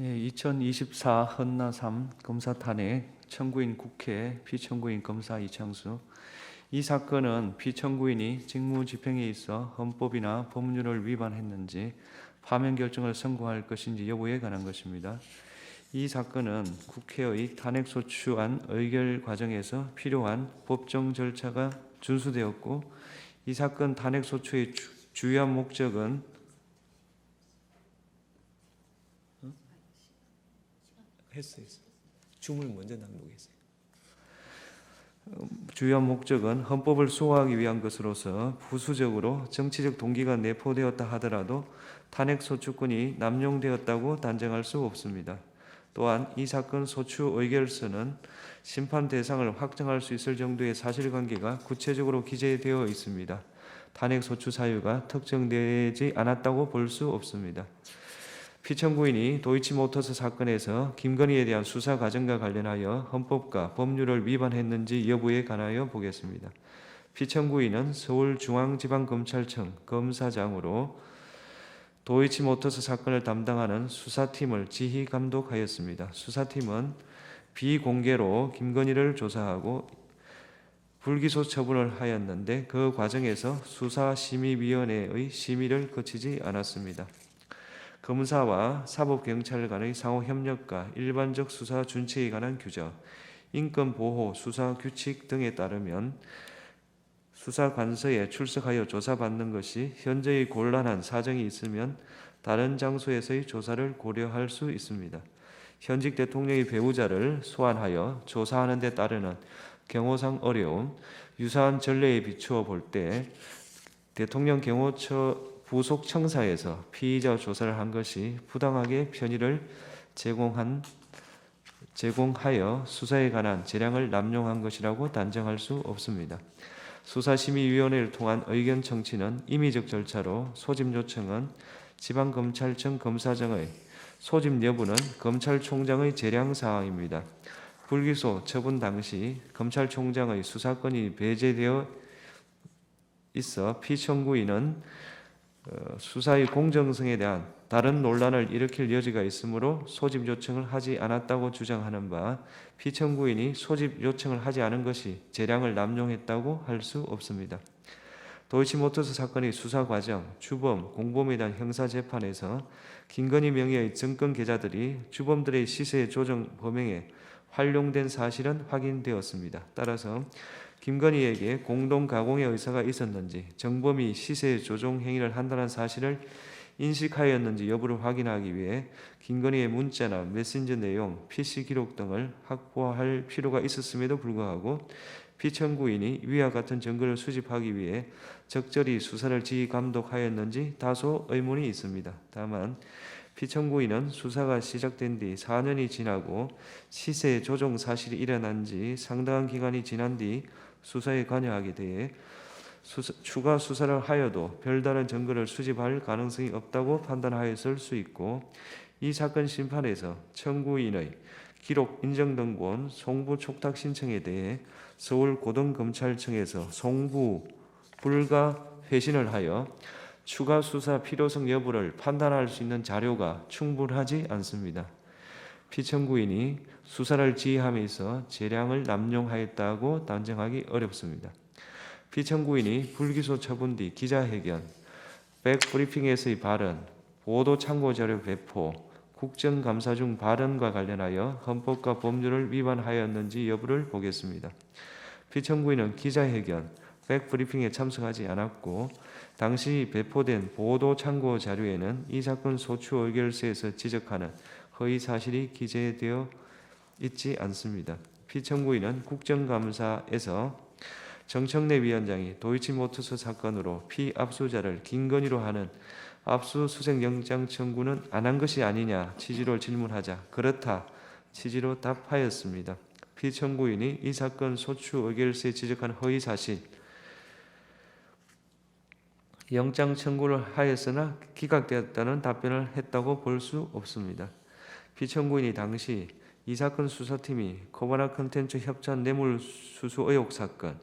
예, 2024 헌나 3 검사 탄핵 청구인 국회 피청구인 검사 이창수 이 사건은 피청구인이 직무 집행에 있어 헌법이나 법률을 위반했는지 파면 결정을 선고할 것인지 여부에 관한 것입니다. 이 사건은 국회의 탄핵 소추안 의결 과정에서 필요한 법정 절차가 준수되었고 이 사건 탄핵 소추의 주, 주요한 목적은 했어요. 줌을 먼저 낭독했어요. 주요한 목적은 헌법을 수호하기 위한 것으로서 부수적으로 정치적 동기가 내포되었다 하더라도 탄핵 소추권이 남용되었다고 단정할 수 없습니다. 또한 이 사건 소추 의결서는 심판 대상을 확정할 수 있을 정도의 사실관계가 구체적으로 기재되어 있습니다. 탄핵 소추 사유가 특정되지 않았다고 볼 수 없습니다. 피청구인이 도이치모터스 사건에서 김건희에 대한 수사 과정과 관련하여 헌법과 법률을 위반했는지 여부에 관하여 보겠습니다. 피청구인은 서울중앙지방검찰청 검사장으로 도이치모터스 사건을 담당하는 수사팀을 지휘 감독하였습니다. 수사팀은 비공개로 김건희를 조사하고 불기소 처분을 하였는데 그 과정에서 수사심의위원회의 심의를 거치지 않았습니다. 검사와 사법경찰 간의 상호 협력과 일반적 수사 준칙에 관한 규정, 인권 보호 수사 규칙 등에 따르면 수사 관서에 출석하여 조사받는 것이 현재의 곤란한 사정이 있으면 다른 장소에서의 조사를 고려할 수 있습니다. 현직 대통령의 배우자를 소환하여 조사하는 데 따르는 경호상 어려움, 유사한 전례에 비추어 볼 때 대통령 경호처 부속 청사에서 피의자 조사를 한 것이 부당하게 편의를 제공한 제공하여 수사에 관한 재량을 남용한 것이라고 단정할 수 없습니다. 수사심의위원회를 통한 의견 청취는 임의적 절차로 소집 요청은 지방검찰청 검사장의 소집 여부는 검찰총장의 재량 사항입니다. 불기소 처분 당시 검찰총장의 수사권이 배제되어 있어 피청구인은 어, 수사의 공정성에 대한 다른 논란을 일으킬 여지가 있으므로 소집 요청을 하지 않았다고 주장하는 바 피청구인이 소집 요청을 하지 않은 것이 재량을 남용했다고 할 수 없습니다. 도이치모터스 사건의 수사 과정, 주범, 공범에 대한 형사 재판에서 김건희 명의의 증권 계좌들이 주범들의 시세 조정 범행에 활용된 사실은 확인되었습니다. 따라서 김건희에게 공동 가공의 의사가 있었는지 정범이 시세 조종 행위를 한다는 사실을 인식하였는지 여부를 확인하기 위해 김건희의 문자나 메신저 내용, PC 기록 등을 확보할 필요가 있었음에도 불구하고 피청구인이 위와 같은 증거를 수집하기 위해 적절히 수사를 지휘 감독하였는지 다소 의문이 있습니다. 다만 피청구인은 수사가 시작된 뒤 4년이 지나고 시세 조정 사실이 일어난 지 상당한 기간이 지난 뒤 수사에 관여하게 돼 수사, 추가 수사를 하여도 별다른 증거를 수집할 가능성이 없다고 판단하였을 수 있고 이 사건 심판에서 청구인의 기록 인정 등본 송부 촉탁 신청에 대해 서울 고등검찰청에서 송부 불가 회신을 하여 추가 수사 필요성 여부를 판단할 수 있는 자료가 충분하지 않습니다. 피청구인이 수사를 지휘함에 있어 재량을 남용하였다고 단정하기 어렵습니다. 피청구인이 불기소 처분 뒤 기자회견, 백브리핑에서의 발언, 보도 참고 자료 배포, 국정감사 중 발언과 관련하여 헌법과 법률을 위반하였는지 여부를 보겠습니다. 피청구인은 기자회견, 백브리핑에 참석하지 않았고 당시 배포된 보도 참고 자료에는 이 사건 소추 의결서에서 지적하는 허위 사실이 기재되어 있지 않습니다. 피청구인은 국정감사에서 정청래 위원장이 도이치모터스 사건으로 피압수자를 김건희로 하는 압수수색 영장 청구는 안 한 것이 아니냐 취지로 질문하자 그렇다 취지로 답하였습니다. 피청구인이 이 사건 소추 의결서에 지적한 허위 사실 영장 청구를 하였으나 기각되었다는 답변을 했다고 볼 수 없습니다. 피청구인이 당시 이 사건 수사팀이 코바나 컨텐츠 협찬 뇌물 수수 의혹 사건,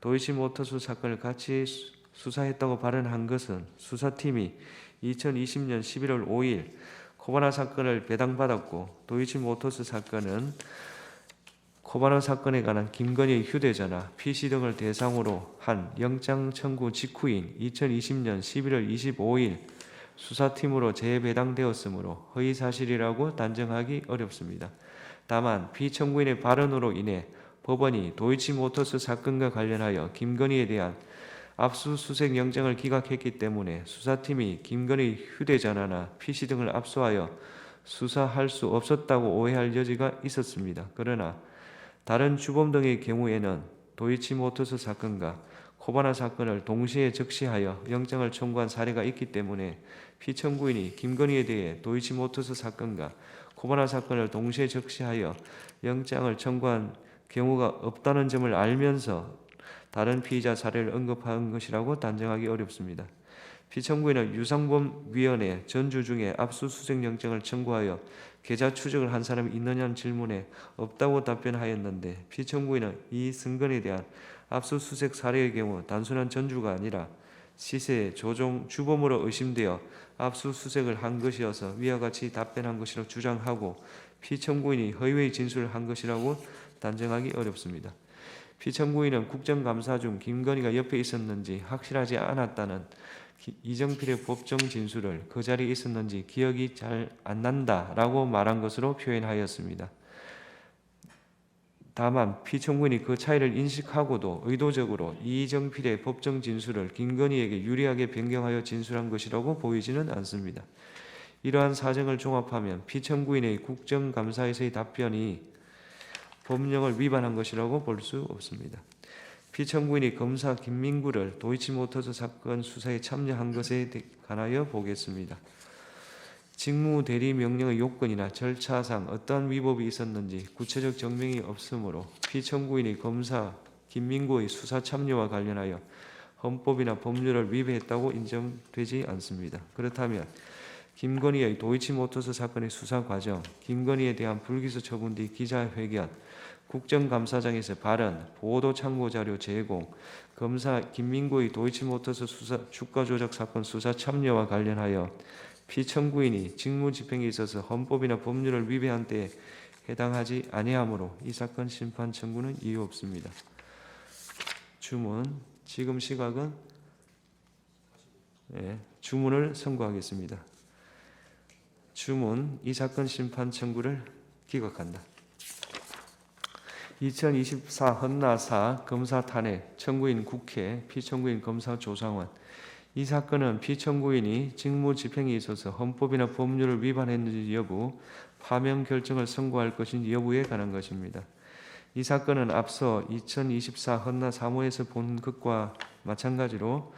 도이치모터스 사건을 같이 수사했다고 발언한 것은 수사팀이 2020년 11월 5일 코바나 사건을 배당받았고 도이치 모터스 사건은 코바나 사건에 관한 김건희의 휴대전화, PC 등을 대상으로 한 영장 청구 직후인 2020년 11월 25일 수사팀으로 재배당되었으므로 허위 사실이라고 단정하기 어렵습니다. 다만 피청구인의 발언으로 인해 법원이 도이치모터스 사건과 관련하여 김건희에 대한 압수수색 영장을 기각했기 때문에 수사팀이 김건희 휴대전화나 PC 등을 압수하여 수사할 수 없었다고 오해할 여지가 있었습니다. 그러나 다른 주범 등의 경우에는 도이치모터스 사건과 코바나 사건을 동시에 적시하여 영장을 청구한 사례가 있기 때문에 피청구인이 김건희에 대해 도이치모터스 사건과 코바나 사건을 동시에 적시하여 영장을 청구한 경우가 없다는 점을 알면서 다른 피의자 사례를 언급한 것이라고 단정하기 어렵습니다. 피청구인은 유상범 위원회 전주 중에 압수수색 영장을 청구하여 계좌 추적을 한 사람이 있느냐는 질문에 없다고 답변하였는데 피청구인은 이 승건에 대한 압수수색 사례의 경우 단순한 전주가 아니라 시세 조종 주범으로 의심되어 압수수색을 한 것이어서 위와 같이 답변한 것이라고 주장하고 피청구인이 허위의 진술을 한 것이라고 단정하기 어렵습니다. 피청구인은 국정감사 중 김건희가 옆에 있었는지 확실하지 않았다는 기- 이정필의 법정 진술을 그 자리에 있었는지 기억이 잘 안 난다라고 말한 것으로 표현하였습니다. 다만 피청구인이 그 차이를 인식하고도 의도적으로 이정필의 법정 진술을 김건희에게 유리하게 변경하여 진술한 것이라고 보이지는 않습니다. 이러한 사정을 종합하면 피청구인의 국정감사에서의 답변이 법령을 위반한 것이라고 볼 수 없습니다. 피청구인이 검사 김민구를 도이치모터스 사건 수사에 참여한 것에 대- 관하여 보겠습니다. 직무 대리 명령의 요건이나 절차상 어떠한 위법이 있었는지 구체적 증명이 없으므로 피청구인이 검사 김민구의 수사 참여와 관련하여 헌법이나 법률을 위배했다고 인정되지 않습니다. 그렇다면 김건희의 도이치모터스 사건의 수사 과정, 김건희에 대한 불기소 처분 뒤 기자회견, 국정감사장에서 발언, 보도 참고 자료 제공, 검사 김민구의 도이치모터스 수사 주가 조작 사건 수사 참여와 관련하여 피청구인이 직무집행에 있어서 헌법이나 법률을 위배한 때에 해당하지 아니하므로 이 사건 심판 청구는 이유 없습니다. 주문 지금 시각은 예, 주문을 선고하겠습니다. 주문 이 사건 심판 청구를 기각한다. 2024 헌나사 검사 탄핵 청구인 국회 피청구인 검사 조상원 이 사건은 피청구인이 직무 집행에 있어서 헌법이나 법률을 위반했는지 여부 파면 결정을 선고할 것인지 여부에 관한 것입니다. 이 사건은 앞서 2024 헌나 사무에서 본 것과 마찬가지로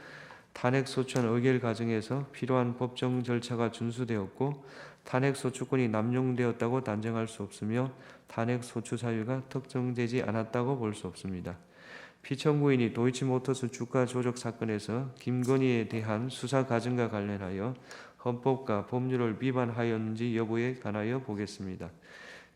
탄핵 소추안 의결 과정에서 필요한 법정 절차가 준수되었고 탄핵 소추권이 남용되었다고 단정할 수 없으며 탄핵 소추 사유가 특정되지 않았다고 볼 수 없습니다. 피청구인이 도이치모터스 주가 조작 사건에서 김건희에 대한 수사 과정과 관련하여 헌법과 법률을 위반하였는지 여부에 관하여 보겠습니다.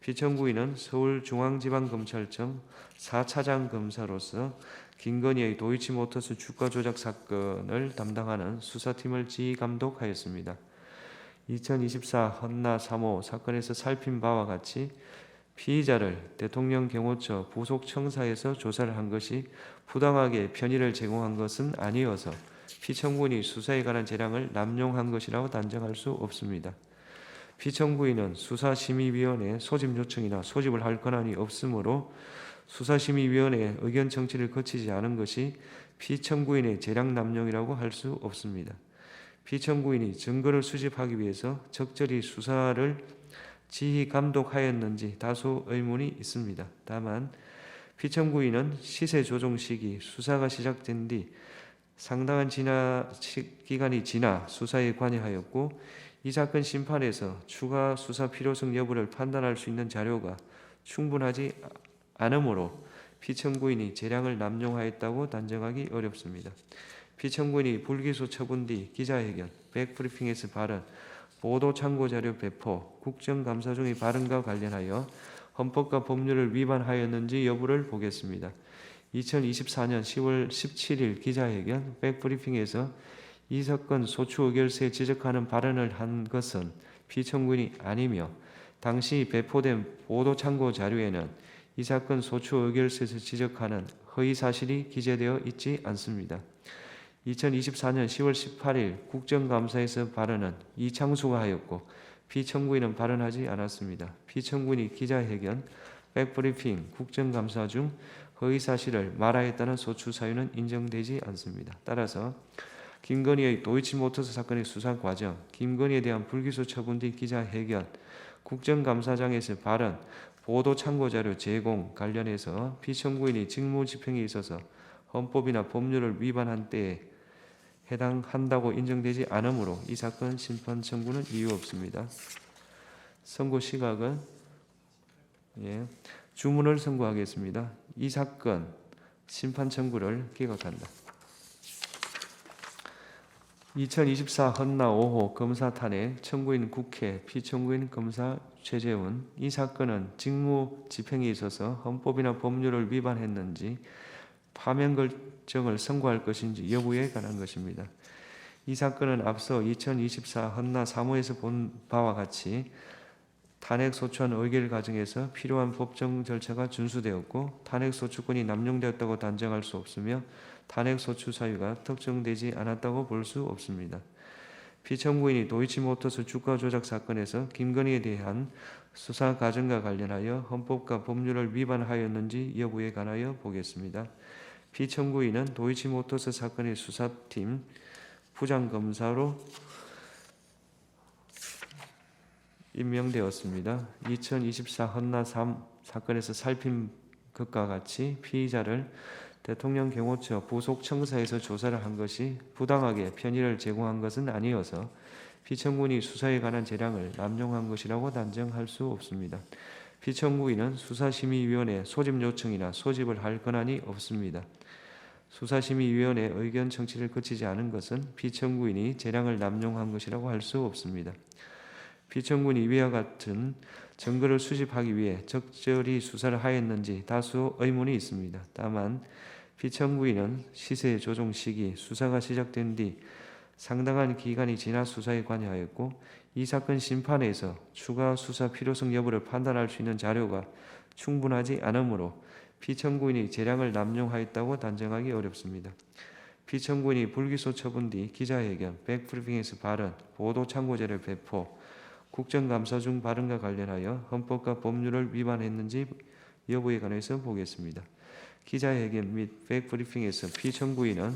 피청구인은 서울중앙지방검찰청 4차장 검사로서 김건희의 도이치모터스 주가 조작 사건을 담당하는 수사팀을 지휘 감독하였습니다. 2024 헌나 3호 사건에서 살핀 바와 같이 피의자를 대통령 경호처 부속 청사에서 조사를 한 것이 부당하게 편의를 제공한 것은 아니어서 피청구인이 수사에 관한 재량을 남용한 것이라고 단정할 수 없습니다. 피청구인은 수사심의위원회 소집 요청이나 소집을 할 권한이 없으므로 수사심의위원회 의견 청취를 거치지 않은 것이 피청구인의 재량 남용이라고 할 수 없습니다. 피청구인이 증거를 수집하기 위해서 적절히 수사를 지휘 감독하였는지 다소 의문이 있습니다. 다만 피청구인은 시세 조정 시기 수사가 시작된 뒤 상당한 지나 시- 기간이 지나 수사에 관여하였고 이 사건 심판에서 추가 수사 필요성 여부를 판단할 수 있는 자료가 충분하지 않으므로 피청구인이 재량을 남용하였다고 단정하기 어렵습니다. 피청구인이 불기소 처분 뒤 기자회견, 백브리핑에서 발언, 보도 참고 자료 배포, 국정감사 중의 발언과 관련하여 헌법과 법률을 위반하였는지 여부를 보겠습니다. 2024년 10월 17일 기자회견 백브리핑에서 이 사건 소추 의결서에 지적하는 발언을 한 것은 피청구인이 아니며 당시 배포된 보도 참고 자료에는 이 사건 소추 의결서에서 지적하는 허위 사실이 기재되어 있지 않습니다. 2024년 10월 18일 국정감사에서 발언은 이창수가 하였고 피청구인은 발언하지 않았습니다. 피청구인이 기자회견, 백브리핑, 국정감사 중 허위 사실을 말하였다는 소추 사유는 인정되지 않습니다. 따라서 김건희의 도이치모터스 사건의 수사 과정, 김건희에 대한 불기소 처분 뒤 기자회견, 국정감사장에서 발언, 보도 참고 자료 제공 관련해서 피청구인이 직무집행에 있어서 헌법이나 법률을 위반한 때에 해당한다고 인정되지 않으므로 이 사건 심판 청구는 이유 없습니다. 선고 시각은 예, 주문을 선고하겠습니다. 이 사건 심판 청구를 기각한다. 2024 헌나 5호 검사 탄핵 청구인 국회 피청구인 검사 최재훈 이 사건은 직무 집행에 있어서 헌법이나 법률을 위반했는지 파면 결정을 선고할 것인지 여부에 관한 것입니다. 이 사건은 앞서 2024 헌나 3호에서 본 바와 같이 탄핵 소추안 의결 과정에서 필요한 법정 절차가 준수되었고 탄핵 소추권이 남용되었다고 단정할 수 없으며 탄핵 소추 사유가 특정되지 않았다고 볼 수 없습니다. 피청구인이 도이치모터스 주가 조작 사건에서 김건희에 대한 수사 과정과 관련하여 헌법과 법률을 위반하였는지 여부에 관하여 보겠습니다. 피청구인은 도이치모터스 사건의 수사팀 부장검사로 임명되었습니다. 2024 헌나 3 사건에서 살핀 것과 같이 피의자를 대통령 경호처 부속 청사에서 조사를 한 것이 부당하게 편의를 제공한 것은 아니어서 피청구인이 수사에 관한 재량을 남용한 것이라고 단정할 수 없습니다. 피청구인은 수사심의위원회 소집 요청이나 소집을 할 권한이 없습니다. 수사심의위원회 의견 청취를 거치지 않은 것은 피청구인이 재량을 남용한 것이라고 할 수 없습니다. 피청구인이 이와 같은 증거를 수집하기 위해 적절히 수사를 하였는지 다수 의문이 있습니다. 다만 피청구인은 시세 조정 시기 수사가 시작된 뒤 상당한 기간이 지나 수사에 관여하였고 이 사건 심판에서 추가 수사 필요성 여부를 판단할 수 있는 자료가 충분하지 않으므로 피청구인이 재량을 남용하였다고 단정하기 어렵습니다. 피청구인이 불기소 처분 뒤 기자회견, 백브리핑에서 발언, 보도 참고자료 배포, 국정감사 중 발언과 관련하여 헌법과 법률을 위반했는지 여부에 관해서 보겠습니다. 기자회견 및 백브리핑에서 피청구인은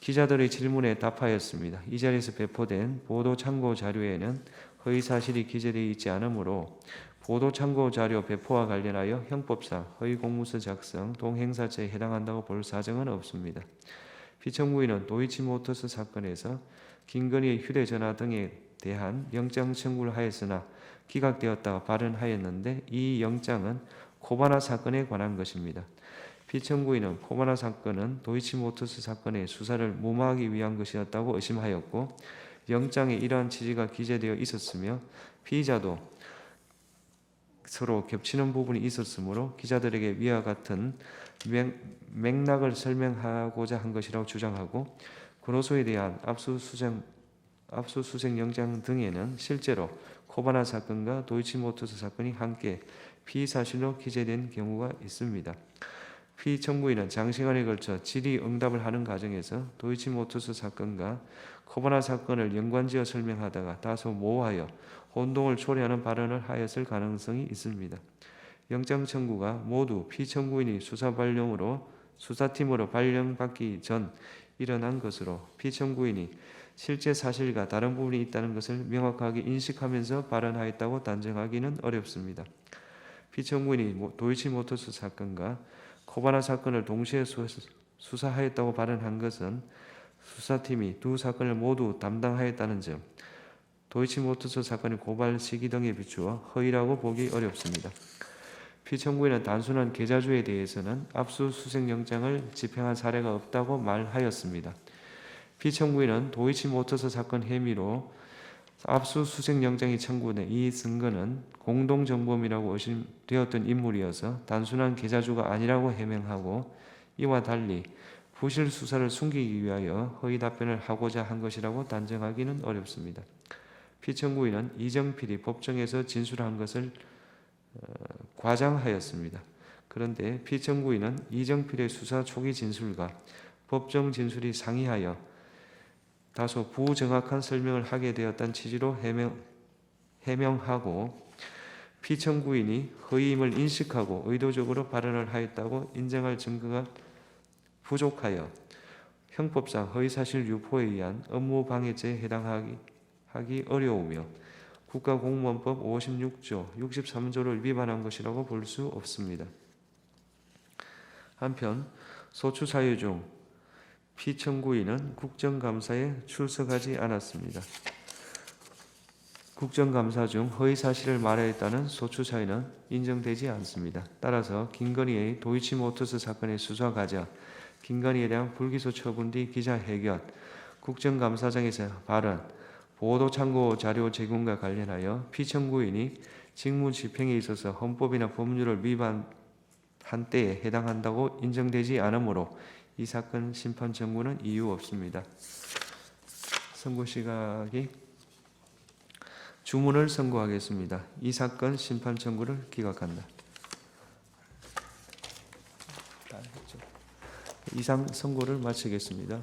기자들의 질문에 답하였습니다. 이 자리에서 배포된 보도 참고 자료에는 허위 사실이 기재되어 있지 않으므로 보도 참고 자료 배포와 관련하여 형법상 허위 공문서 작성, 동행사죄에 해당한다고 볼 사정은 없습니다. 피청구인은 도이치모터스 사건에서 김건희의 휴대전화 등에 대한 영장 청구를 하였으나 기각되었다가 발언하였는데 이 영장은 코바나 사건에 관한 것입니다. 피청구인은 코바나 사건은 도이치모터스 사건의 수사를 무마하기 위한 것이었다고 의심하였고 영장에 이러한 취지가 기재되어 있었으며 피의자도 서로 겹치는 부분이 있었으므로 기자들에게 위와 같은 맥, 맥락을 설명하고자 한 것이라고 주장하고 근호소에 대한 압수수색 압수수색 영장 등에는 실제로 코바나 사건과 도이치모터스 사건이 함께 피사실로 기재된 경우가 있습니다. 피청구인은 장시간에 걸쳐 질의 응답을 하는 과정에서 도이치 모터스 사건과 코바나 사건을 연관지어 설명하다가 다소 모호하여 혼동을 초래하는 발언을 하였을 가능성이 있습니다. 영장 청구가 모두 피청구인이 수사 발령으로 수사팀으로 발령받기 전 일어난 것으로 피청구인이 실제 사실과 다른 부분이 있다는 것을 명확하게 인식하면서 발언하였다고 단정하기는 어렵습니다. 피청구인이 도이치모터스 사건과 코바나 사건을 동시에 수사하였다고 발언한 것은 수사팀이 두 사건을 모두 담당하였다는 점, 도이치모터스 사건의 고발 시기 등에 비추어 허위라고 보기 어렵습니다. 피청구인은 단순한 계좌주에 대해서는 압수수색 영장을 집행한 사례가 없다고 말하였습니다. 피청구인은 도이치모터스 사건 혐의로 압수수색 영장이 청구된 이 증거는 공동정범이라고 의심되었던 인물이어서 단순한 계좌주가 아니라고 해명하고 이와 달리 부실 수사를 숨기기 위하여 허위 답변을 하고자 한 것이라고 단정하기는 어렵습니다. 피청구인은 이정필이 법정에서 진술한 것을 어, 과장하였습니다. 그런데 피청구인은 이정필의 수사 초기 진술과 법정 진술이 상이하여 다소 부정확한 설명을 하게 되었다는 취지로 해명, 해명하고 피청구인이 허위임을 인식하고 의도적으로 발언을 하였다고 인정할 증거가 부족하여 형법상 허위사실 유포에 의한 업무방해죄에 해당하기 하기 어려우며 국가공무원법 56조, 63조를 위반한 것이라고 볼 수 없습니다. 한편 소추 사유 중 피청구인은 국정감사에 출석하지 않았습니다. 국정감사 중 허위 사실을 말하였다는 소추 사유는 인정되지 않습니다. 따라서 김건희의 도이치모터스 사건의 수사 과정, 김건희에 대한 불기소 처분 뒤 기자회견, 국정감사장에서 발언, 보도 참고 자료 제공과 관련하여 피청구인이 직무 집행에 있어서 헌법이나 법률을 위반한 때에 해당한다고 인정되지 않으므로 이 사건 심판 청구는 이유 없습니다. 선고 시각이 주문을 선고하겠습니다. 이 사건 심판 청구를 기각한다. 이상 선고를 마치겠습니다.